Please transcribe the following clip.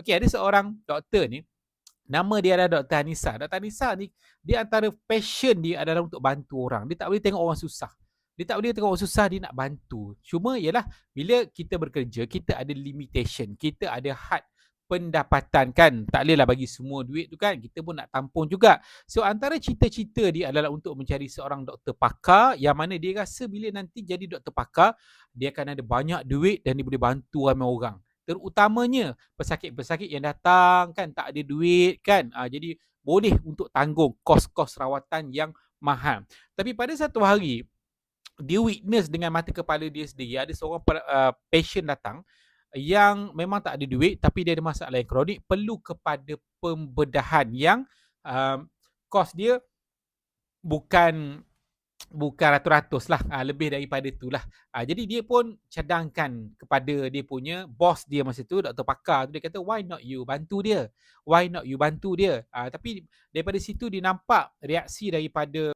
Okey, ada seorang doktor ni Nama dia adalah Dr. Anissa. Dr. Anissa ni dia antara passion dia adalah untuk bantu orang. Dia tak boleh tengok orang susah. Dia tak boleh tengok orang susah dia nak bantu. Cuma ialah bila kita bekerja, kita ada limitation. Kita ada had pendapatan kan. Tak bolehlah bagi semua duit tu kan. Kita pun nak tampung juga. So antara cita-cita dia adalah untuk mencari seorang doktor pakar yang mana dia rasa bila nanti jadi doktor pakar, dia akan ada banyak duit dan dia boleh bantu ramai orang terutamanya pesakit-pesakit yang datang kan tak ada duit kan. Uh, jadi boleh untuk tanggung kos-kos rawatan yang mahal. Tapi pada satu hari dia witness dengan mata kepala dia sendiri. Ada seorang uh, patient datang yang memang tak ada duit tapi dia ada masalah yang kronik perlu kepada pembedahan yang uh, kos dia bukan bukan ratus-ratus lah ha, lebih daripada tu lah. Ha, jadi dia pun cadangkan kepada dia punya bos dia masa tu doktor pakar tu dia kata why not you bantu dia? Why not you bantu dia? Ha, tapi daripada situ dia nampak reaksi daripada